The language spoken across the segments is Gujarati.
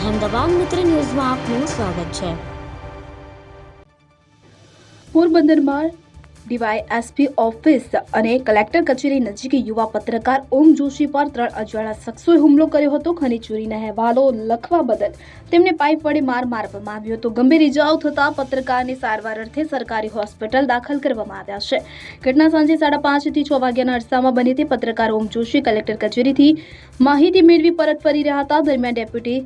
અહેમદાબાદ મિત્ર ન્યૂઝમાં આપનું સ્વાગત છે. પોરબંદરમાં ડીવાય એસપી ઓફિસ અને કલેક્ટર કચેરી નજીક યુવા પત્રકાર ઓમ જોશી પર ત્રણ અજાણ્યા શખ્સોએ હુમલો કર્યો હતો. ખનીજ ચોરીના અહેવાલો લખવા બદલ તેમને પાઇપ વડે માર મારવામાં આવ્યો હતો. ગંભીર ઇજાઓ થતાં પત્રકારને સારવાર અર્થે સરકારી હોસ્પિટલ દાખલ કરવામાં આવ્યા છે. ઘટના સાંજે સાડા પાંચથી છ વાગ્યાના અરસામાં બની હતી. પત્રકાર ઓમ જોશી કલેક્ટર કચેરીથી માહિતી મેળવી પરત ફરી રહ્યા હતા. દરમિયાન ડેપ્યુટી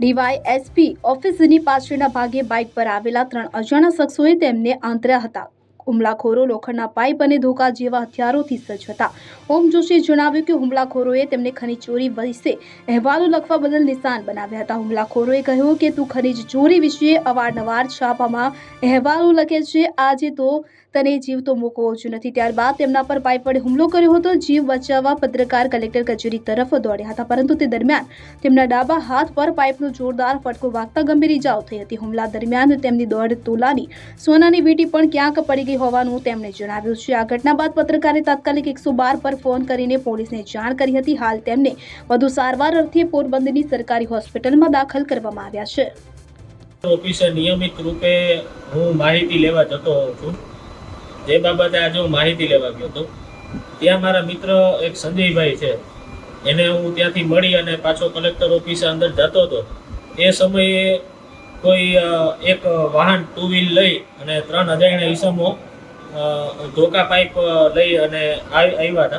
ડીવાય એસપી ઓફિસની પાછળના ભાગે બાઇક પર આવેલા ત્રણ અજાણા શખ્સોએ તેમને આંતર્યા હતા. હુમલાખોરો લોખંડના પાઇપ અને ધોકા જેવા હથિયારોથી સજ્જ હતા ઓમ જોશીએ જણાવ્યું કે હુમલાખોરોએ તેમને ખનીજ ચોરી વિશે અહેવાલો લખવા બદલ નિશાન બનાવ્યા હતા. હુમલાખોરોએ કહ્યું કે તું ખનીજ ચોરી વિશે અવારનવાર છાપામાં અહેવાલો લખે છે. આજે તો તને જીવ તો મૂકવો જ નથી. ત્યારબાદ તેમના પર પાઇપ વડે હુમલો કર્યો હતો. જીવ બચાવવા પત્રકાર કલેક્ટર કચેરી તરફ દોડ્યા હતા, પરંતુ તે દરમિયાન તેમના ડાબા હાથ પર પાઇપનો જોરદાર ફટકો વાગતા ગંભીર ઇજાઓ થઈ હતી. હુમલા દરમિયાન તેમની દોઢ તોલાની સોનાની વીંટી પણ ક્યાંક પડી ગઈ હોવાનું તેમણે જણાવ્યું છે. આ ઘટના બાદ પત્રકારે તાત્કાલિક એકસો બાર પર ફોન કરીને પોલીસને જાણ કરી હતી. હાલ તેમને વધુ સારવાર અર્થે પોરબંદરની સરકારી હોસ્પિટલમાં દાખલ કરવામાં આવ્યા છે. ઓફિસે નિયમિત રૂપે હું માહિતી લેવા જતો હોઉં છું. જે બાબતે આજે હું માહિતી લેવા ગયો હતો. ત્યાં મારા મિત્ર એક સંજયભાઈ છે. એને હું ત્યાંથી મળી અને પાછો કલેક્ટર ઓફિસે અંદર જતો હતો. એ સમયે કોઈ એક વાહન ટુ વ્હીલ લઈ અને ત્રણ અજાણ્યા ઈસમો ધોકા પાઇપ લઈ અને આવ- આવ્યા હતા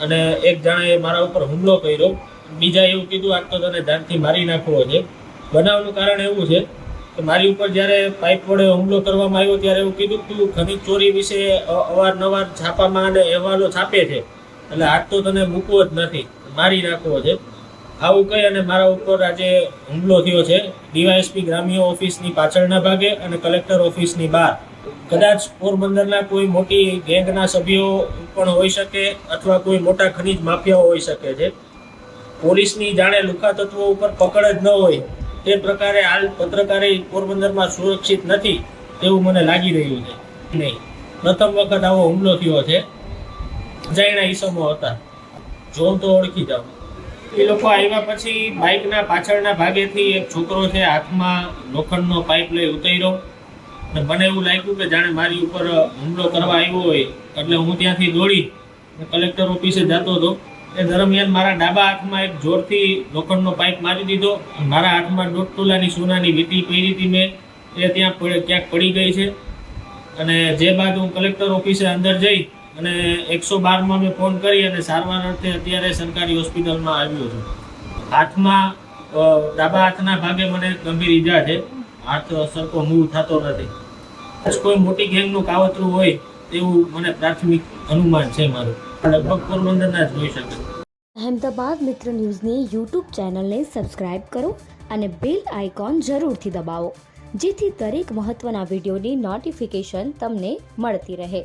અને એક જણાએ મારા ઉપર હુમલો કર્યો. બીજા એવું કીધું, આજ તો તને ધ્યાનથી મારી નાખવો છે. બનાવનું કારણ એવું છે કે મારી ઉપર જ્યારે પાઇપ વડે હુમલો કરવામાં આવ્યો ત્યારે એવું કીધું તું ખનીજ ચોરી વિશે અવારનવાર છાપામાં અને અહેવાલો છાપે છે. એટલે આજ તો તને મૂકવો જ નથી. મારી નાખવો છે. આવું કહી અને મારા ઉપર આજે હુમલો થયો છે. ડીવાયએસપી ગ્રામ્ય ઓફિસની પાછળના ભાગે અને કલેક્ટર ઓફિસની બહાર. કદાચ પોરબંદરના કોઈ મોટી ગેંગના સભ્યો પણ હોઈ શકે અથવા કોઈ મોટા ખનીજ માફિયાઓ હોઈ શકે છે. પોલીસની જાણે લુકા તત્વો ઉપર પકડ જ ન હોય તે પ્રકારે હાલ પત્રકારે પોરબંદરમાં સુરક્ષિત નથી તેવું મને લાગી રહ્યું છે. નહીં. પ્રથમ વખત આવો હુમલો થયો છે. જાયણા ઈસમો હતા. જોઉં તો ઓળખી જાઉં એ લોકો આવ્યા પછી બાઇકના પાછળના ભાગેથી એક છોકરો છે, હાથમાં લોખંડનો પાઇપ લઈ ઉતર્યો. મને એવું લાગ્યું કે જાણે મારી ઉપર હુમલો કરવા આવ્યો હોય, એટલે હું ત્યાંથી દોડી કલેક્ટર ઓફિસે જતો હતો. એ દરમિયાન મારા ડાબા હાથમાં એક જોરથી લોખંડનો પાઇપ મારી દીધો મારા હાથમાં દોઢ તોલાની સોનાની વીટી પહેરી હતી મેં. એ ત્યાં ક્યાંક પડી ગઈ છે. અને જે બાદ હું કલેક્ટર ઓફિસે અંદર જઈ અને એકસો બારમાં મેં ફોન કરી અને સારવાર અર્થે અત્યારે સરકારી હોસ્પિટલમાં આવ્યો છું. હાથમાં ડાબા હાથના ભાગે મને ગંભીર ઈજા છે. હાથ સરખો મૂવ થતો નથી. કોઈ મોટી ગેંગનું કાવતરું હોય તેવું મને પ્રાથમિક અનુમાન છે મારું. લગભગ પોરબંદરના જ હોઈ શકે. અહેમદાબાદ મિત્ર ન્યૂઝની યુટ્યુબ ચેનલને સબસ્ક્રાઇબ કરો અને બેલ આઇકોન જરૂરથી દબાવો, જેથી દરેક મહત્ત્વના વિડીયોની નોટિફિકેશન તમને મળતી રહે.